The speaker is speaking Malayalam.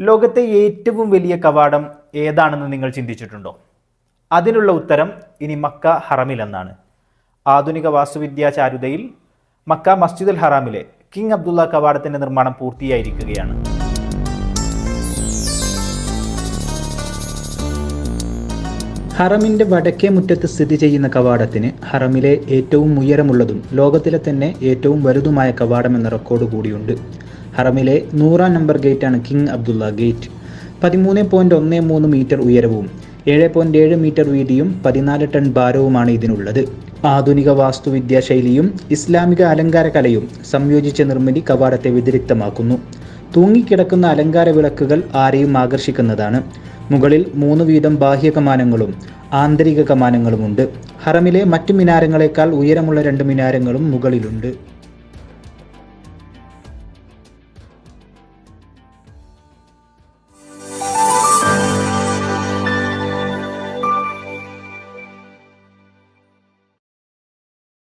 ലോകത്തെ ഏറ്റവും വലിയ കവാടം ഏതാണെന്ന് നിങ്ങൾ ചിന്തിച്ചിട്ടുണ്ടോ? അതിനുള്ള ഉത്തരം ഇനി മക്ക ഹറമിലെന്നാണ്. ആധുനിക വാസ്തുവിദ്യാ ചാരുതയിൽ മക്ക മസ്ജിദുൽ ഹറാമിലെ കിങ് അബ്ദുള്ള കവാടത്തിന്റെ നിർമ്മാണം പൂർത്തിയായിരിക്കുകയാണ്. ഹറമിന്റെ വടക്കേ മുറ്റത്ത് സ്ഥിതി ചെയ്യുന്ന കവാടത്തിന് ഹറമിലെ ഏറ്റവും ഉയരമുള്ളതും ലോകത്തിലെ തന്നെ ഏറ്റവും വലുതുമായ കവാടം എന്ന റെക്കോർഡ് കൂടിയുണ്ട്. ഹറമിലെ നൂറാം നമ്പർ ഗേറ്റാണ് കിങ് അബ്ദുള്ള ഗേറ്റ്. പതിമൂന്ന് പോയിന്റ് ഒന്ന് മൂന്ന് മീറ്റർ ഉയരവും ഏഴ് പോയിന്റ് ഏഴ് മീറ്റർ വീതിയും പതിനാല് ടൺ ഭാരവുമാണ് ഇതിനുള്ളത്. ആധുനിക വാസ്തുവിദ്യാ ശൈലിയും ഇസ്ലാമിക അലങ്കാര കലയും സംയോജിച്ച നിർമ്മിതി കവാടത്തെ വ്യതിരിക്തമാക്കുന്നു. തൂങ്ങിക്കിടക്കുന്ന അലങ്കാര വിളക്കുകൾ ആരെയും ആകർഷിക്കുന്നതാണ്. മുകളിൽ മൂന്ന് വീതം ബാഹ്യ കമാനങ്ങളും ആന്തരിക കമാനങ്ങളുമുണ്ട്. ഹറമിലെ മറ്റു മിനാരങ്ങളെക്കാൾ ഉയരമുള്ള രണ്ട് മിനാരങ്ങളും മുകളിലുണ്ട്.